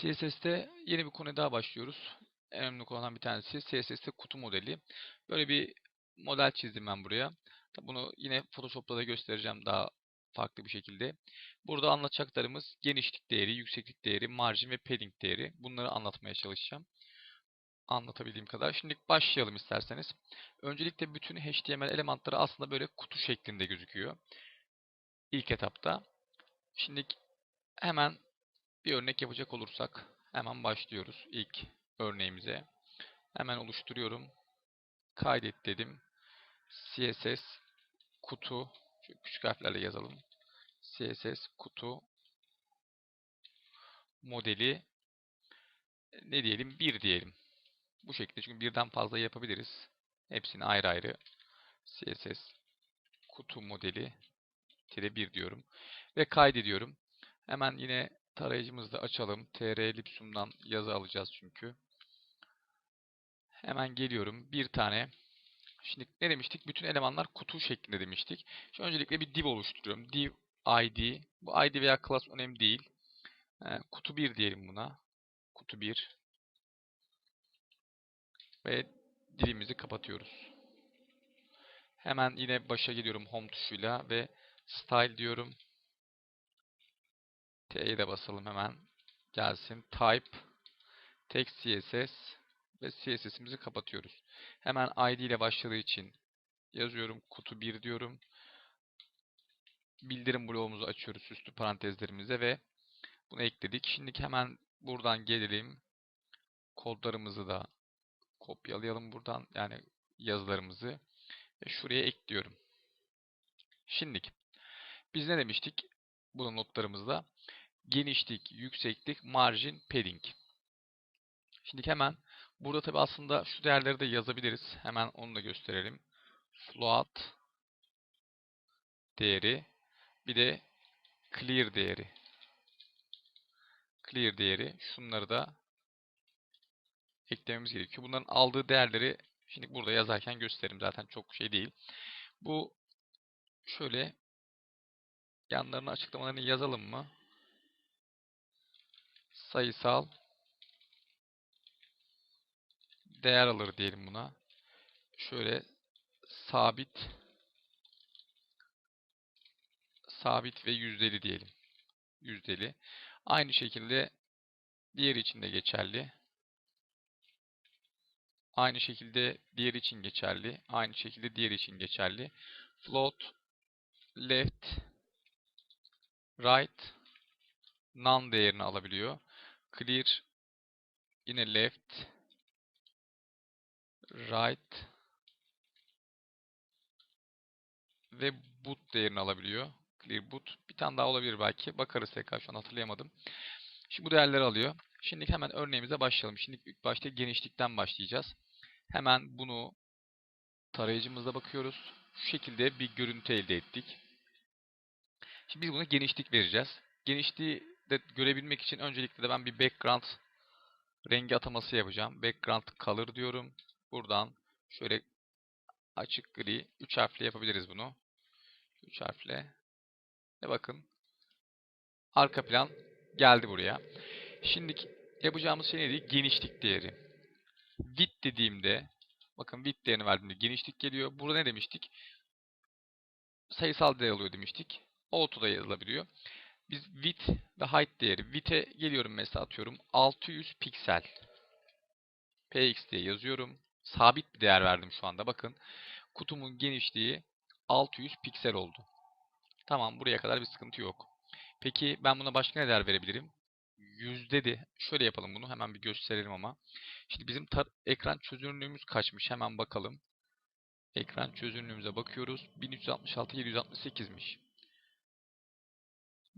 CSS'te yeni bir konuya daha başlıyoruz. En önemli konulardan bir tanesi CSS'te kutu modeli. Böyle bir model çizdim ben buraya. Bunu yine Photoshop'ta da göstereceğim daha farklı bir şekilde. Burada anlatacaklarımız genişlik değeri, yükseklik değeri, marjin ve padding değeri. Bunları anlatmaya çalışacağım. Anlatabildiğim kadar. Şimdi başlayalım isterseniz. Öncelikle bütün HTML elementleri aslında böyle kutu şeklinde gözüküyor. İlk etapta. Şimdi hemen bir örnek yapacak olursak hemen başlıyoruz ilk örneğimize. Hemen oluşturuyorum. Kaydet dedim. CSS kutu küçük harflerle yazalım. CSS kutu modeli ne diyelim? 1 diyelim. Bu şekilde çünkü birden fazla yapabiliriz. Hepsini ayrı ayrı CSS kutu modeli tire 1 diyorum. Ve kaydediyorum. Hemen yine tarayıcımızı da açalım. tr ellipsum'dan yazı alacağız çünkü. Hemen geliyorum. Bir tane. Şimdi ne demiştik? Bütün elemanlar kutu şeklinde demiştik. Şimdi öncelikle bir div oluşturuyorum. Div id. Bu id veya class önemli değil. Ee, kutu 1 diyelim buna. Kutu 1. Ve dilimizi kapatıyoruz. Hemen yine başa geliyorum home tuşuyla ve style diyorum. T'ye de basalım hemen. Gelsin. Type. Text CSS. Ve CSS'imizi kapatıyoruz. Hemen ID ile başladığı için yazıyorum. Kutu 1 diyorum. Bildirim bloğumuzu açıyoruz üstü parantezlerimize ve bunu ekledik. Şimdi hemen buradan gelelim. Kodlarımızı da kopyalayalım buradan. Yani yazılarımızı. Ve şuraya ekliyorum. Şimdilik. Biz ne demiştik? Bunun notlarımızda genişlik, yükseklik, marjin, padding. Şimdi hemen burada tabi aslında şu değerleri de yazabiliriz. Hemen onu da gösterelim. Float değeri bir de clear değeri. Clear değeri. Şunları da eklememiz gerekiyor. Bunların aldığı değerleri şimdi burada yazarken gösteririm. Zaten çok şey değil. Bu şöyle yanlarına açıklamalarını yazalım mı? Sayısal değer alır diyelim buna. Şöyle sabit sabit ve yüzdeli diyelim. Yüzdeli. Aynı şekilde diğer için de geçerli. Aynı şekilde diğer için geçerli. Aynı şekilde diğer için geçerli. Float left right none değerini alabiliyor. Clear yine left right ve boot değerini alabiliyor. Clear boot. Bir tane daha olabilir belki. Bakarız tekrar şu an hatırlayamadım. Şimdi bu değerleri alıyor. Şimdi hemen örneğimize başlayalım. Şimdi ilk başta genişlikten başlayacağız. Hemen bunu tarayıcımızda bakıyoruz. Şu şekilde bir görüntü elde ettik. Şimdi biz buna genişlik vereceğiz. Genişliği de görebilmek için öncelikle de ben bir background rengi ataması yapacağım. Background color diyorum. Buradan şöyle açık gri 3 harfle yapabiliriz bunu. 3 harfle. Ve bakın arka plan geldi buraya. Şimdi yapacağımız şey neydi? Genişlik değeri. Width dediğimde bakın width değerini verdiğimde genişlik geliyor. Burada ne demiştik? Sayısal değer alıyor demiştik. Auto'da yazılabiliyor. Biz width ve height değeri. Width'e geliyorum mesela atıyorum 600 piksel. px diye yazıyorum. Sabit bir değer verdim şu anda. Bakın kutumun genişliği 600 piksel oldu. Tamam buraya kadar bir sıkıntı yok. Peki ben buna başka ne değer verebilirim? Yüzde de şöyle yapalım bunu hemen bir gösterelim ama. Şimdi bizim ekran çözünürlüğümüz kaçmış hemen bakalım. Ekran çözünürlüğümüze bakıyoruz. 1366 768'miş.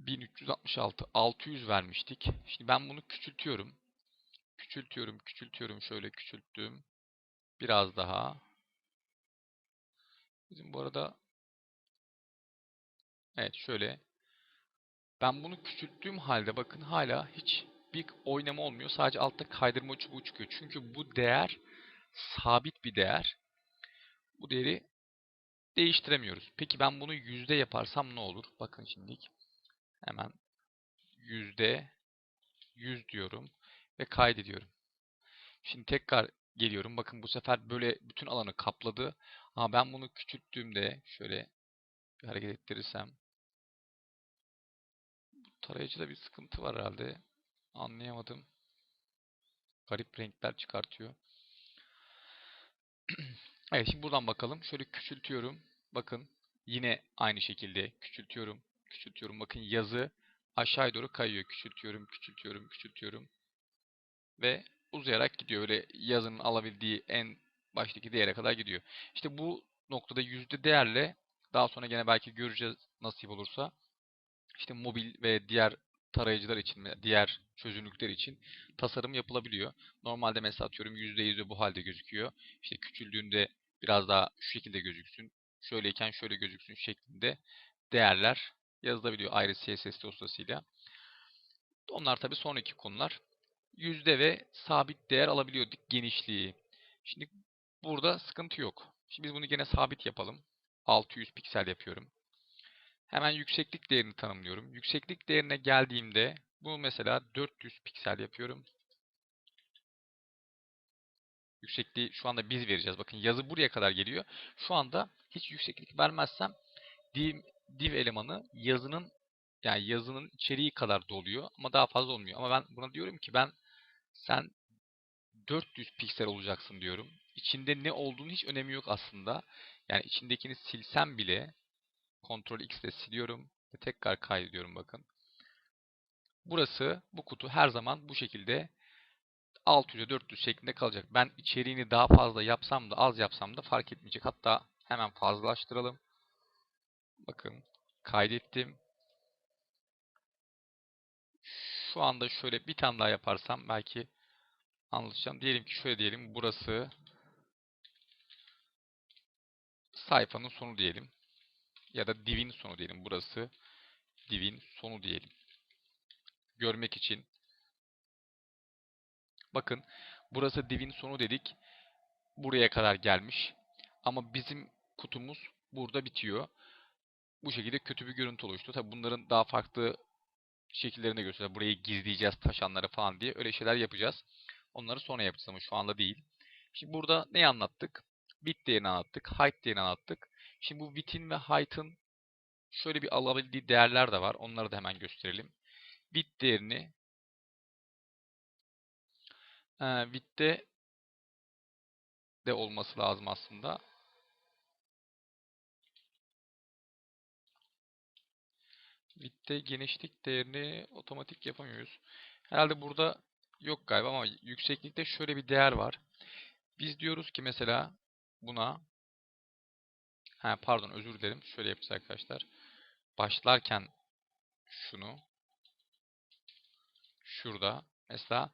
1366 600 vermiştik. Şimdi ben bunu küçültüyorum. Küçültüyorum, küçültüyorum. Şöyle küçülttüm. Biraz daha. Bizim bu arada Evet şöyle ben bunu küçülttüğüm halde bakın hala hiç bir oynama olmuyor. Sadece altta kaydırma çubuğu çıkıyor. Çünkü bu değer sabit bir değer. Bu değeri değiştiremiyoruz. Peki ben bunu yüzde yaparsam ne olur? Bakın şimdilik. Hemen yüzde 100 diyorum ve kaydediyorum. Şimdi tekrar geliyorum. Bakın bu sefer böyle bütün alanı kapladı. Ama ben bunu küçülttüğümde şöyle hareket ettirirsem tarayıcıda bir sıkıntı var herhalde. Anlayamadım. Garip renkler çıkartıyor. Evet şimdi buradan bakalım. Şöyle küçültüyorum. Bakın yine aynı şekilde küçültüyorum. Küçültüyorum. Bakın yazı aşağıya doğru kayıyor. Küçültüyorum, küçültüyorum, küçültüyorum. Ve uzayarak gidiyor. Öyle yazının alabildiği en baştaki değere kadar gidiyor. İşte bu noktada yüzde değerle daha sonra gene belki göreceğiz nasip olursa. İşte mobil ve diğer tarayıcılar için, diğer çözünürlükler için tasarım yapılabiliyor. Normalde mesela atıyorum %100'de bu halde gözüküyor. İşte küçüldüğünde biraz daha şu şekilde gözüksün. Şöyleyken şöyle gözüksün şeklinde değerler yazılabiliyor ayrı CSS dosyasıyla. Onlar tabii sonraki konular. Yüzde ve sabit değer alabiliyor genişliği. Şimdi burada sıkıntı yok. Şimdi biz bunu gene sabit yapalım. 600 piksel yapıyorum. Hemen yükseklik değerini tanımlıyorum. Yükseklik değerine geldiğimde bu mesela 400 piksel yapıyorum. Yüksekliği şu anda biz vereceğiz. Bakın yazı buraya kadar geliyor. Şu anda hiç yükseklik vermezsem div, elemanı yazının yani yazının içeriği kadar doluyor ama daha fazla olmuyor. Ama ben buna diyorum ki ben sen 400 piksel olacaksın diyorum. İçinde ne olduğunu hiç önemi yok aslında. Yani içindekini silsem bile Ctrl X ile siliyorum ve tekrar kaydediyorum bakın. Burası bu kutu her zaman bu şekilde 600'e 400 şeklinde kalacak. Ben içeriğini daha fazla yapsam da az yapsam da fark etmeyecek. Hatta hemen fazlalaştıralım. Bakın kaydettim. Şu anda şöyle bir tane daha yaparsam belki anlatacağım. Diyelim ki şöyle diyelim. Burası sayfanın sonu diyelim. Ya da divin sonu diyelim. Burası divin sonu diyelim. Görmek için. Bakın burası divin sonu dedik. Buraya kadar gelmiş. Ama bizim kutumuz burada bitiyor. Bu şekilde kötü bir görüntü oluştu. Tabi bunların daha farklı şekillerini gösteriyor. Burayı gizleyeceğiz taşanları falan diye. Öyle şeyler yapacağız. Onları sonra yapacağız ama şu anda değil. Şimdi burada neyi anlattık? Bit değerini anlattık. Height değerini anlattık. Şimdi bu width'in ve height'ın şöyle bir alabildiği değerler de var. Onları da hemen gösterelim. Width değerini width'te de olması lazım aslında. Width'te genişlik değerini otomatik yapamıyoruz. Herhalde burada yok galiba ama yükseklikte şöyle bir değer var. Biz diyoruz ki mesela buna ha, pardon özür dilerim. Şöyle yapacağız arkadaşlar. Başlarken şunu şurada mesela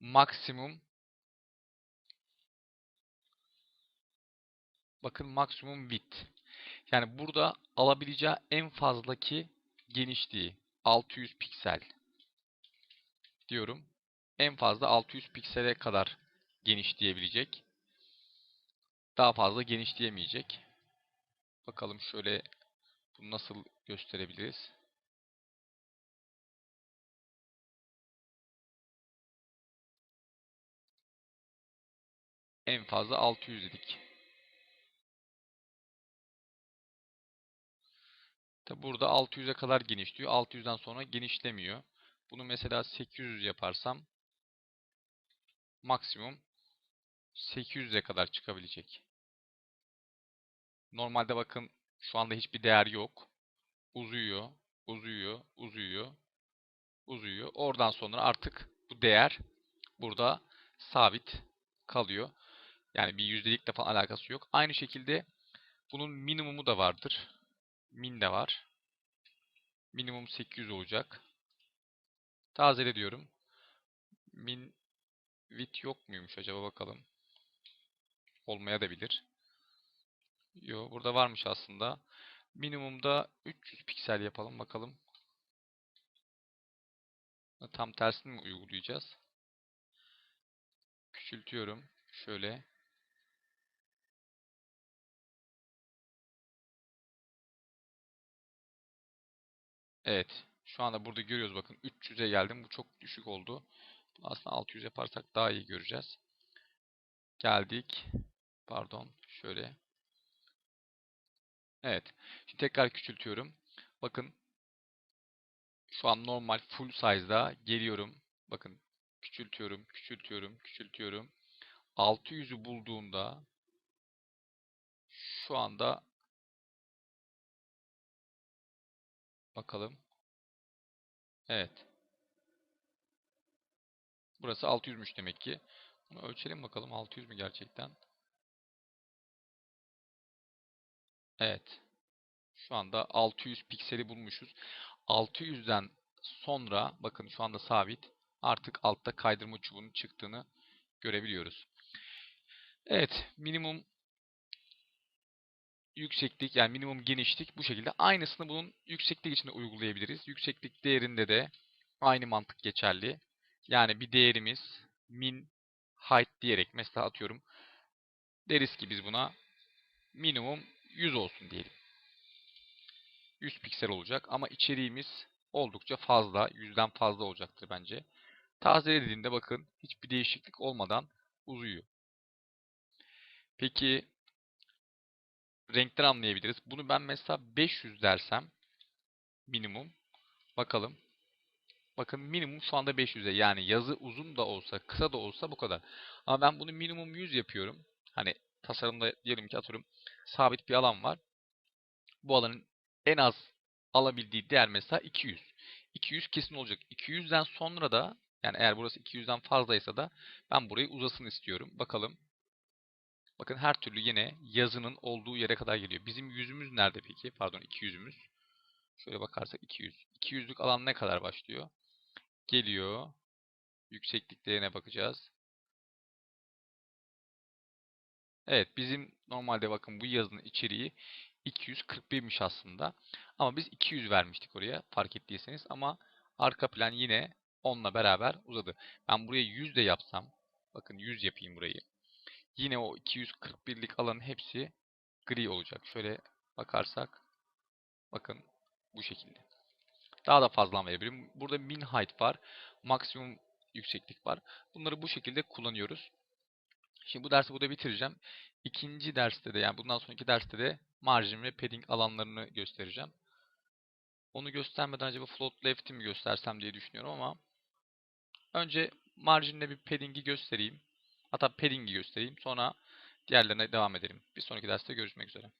maksimum bakın maksimum width. Yani burada alabileceği en fazlaki genişliği 600 piksel diyorum. En fazla 600 piksele kadar genişleyebilecek. Daha fazla genişleyemeyecek. Bakalım şöyle bunu nasıl gösterebiliriz. En fazla 600 dedik. Tabi burada 600'e kadar genişliyor. 600'den sonra genişlemiyor. Bunu mesela 800 yaparsam maksimum 800'e kadar çıkabilecek. Normalde bakın şu anda hiçbir değer yok. Uzuyor, uzuyor, uzuyor, uzuyor. Oradan sonra artık bu değer burada sabit kalıyor. Yani bir yüzdelikle falan alakası yok. Aynı şekilde bunun minimumu da vardır. Min de var. Minimum 800 olacak. Tazele diyorum. Min width yok muymuş acaba bakalım. Olmaya da bilir. Yo burada varmış aslında. Minimumda 300 piksel yapalım bakalım. Tam tersini mi uygulayacağız? Küçültüyorum. Şöyle. Evet. Şu anda burada görüyoruz bakın 300'e geldim. Bu çok düşük oldu. Aslında 600 yaparsak daha iyi göreceğiz. Geldik. Pardon. Şöyle. Evet. Şimdi tekrar küçültüyorum. Bakın. Şu an normal full size'da geliyorum. Bakın. Küçültüyorum, küçültüyorum, küçültüyorum. 600'ü bulduğunda şu anda bakalım. Evet. Burası 600'müş demek ki. Bunu ölçelim bakalım 600 mü gerçekten? Evet. Şu anda 600 pikseli bulmuşuz. 600'den sonra bakın şu anda sabit. Artık altta kaydırma çubuğunun çıktığını görebiliyoruz. Evet, minimum yükseklik yani minimum genişlik bu şekilde. Aynısını bunun yükseklik için de uygulayabiliriz. Yükseklik değerinde de aynı mantık geçerli. Yani bir değerimiz min height diyerek mesela atıyorum deriz ki biz buna minimum 100 olsun diyelim. 100 piksel olacak ama içeriğimiz oldukça fazla, 100'den fazla olacaktır bence. Tazelediğinde bakın hiçbir değişiklik olmadan uzuyor. Peki renkten anlayabiliriz. Bunu ben mesela 500 dersem minimum bakalım. Bakın minimum şu anda 500'e yani yazı uzun da olsa kısa da olsa bu kadar. Ama ben bunu minimum 100 yapıyorum. Hani tasarımda diyelim ki atıyorum sabit bir alan var. Bu alanın en az alabildiği değer mesela 200. 200 kesin olacak. 200'den sonra da yani eğer burası 200'den fazlaysa da ben burayı uzasın istiyorum. Bakalım. Bakın her türlü yine yazının olduğu yere kadar geliyor. Bizim yüzümüz nerede peki? Pardon 200'ümüz. Şöyle bakarsak 200. 200'lük alan ne kadar başlıyor? Geliyor. Yükseklik değerine bakacağız. Evet bizim normalde bakın bu yazının içeriği 241'miş aslında. Ama biz 200 vermiştik oraya fark ettiyseniz. Ama arka plan yine onunla beraber uzadı. Ben buraya 100 de yapsam. Bakın 100 yapayım burayı. Yine o 241'lik alanın hepsi gri olacak. Şöyle bakarsak. Bakın bu şekilde. Daha da fazla verebilirim. Burada min height var. Maksimum yükseklik var. Bunları bu şekilde kullanıyoruz. Şimdi bu dersi burada bitireceğim. İkinci derste de yani bundan sonraki derste de margin ve padding alanlarını göstereceğim. Onu göstermeden acaba float left'i mi göstersem diye düşünüyorum ama önce marginle bir padding'i göstereyim. Hatta padding'i göstereyim. Sonra diğerlerine devam edelim. Bir sonraki derste görüşmek üzere.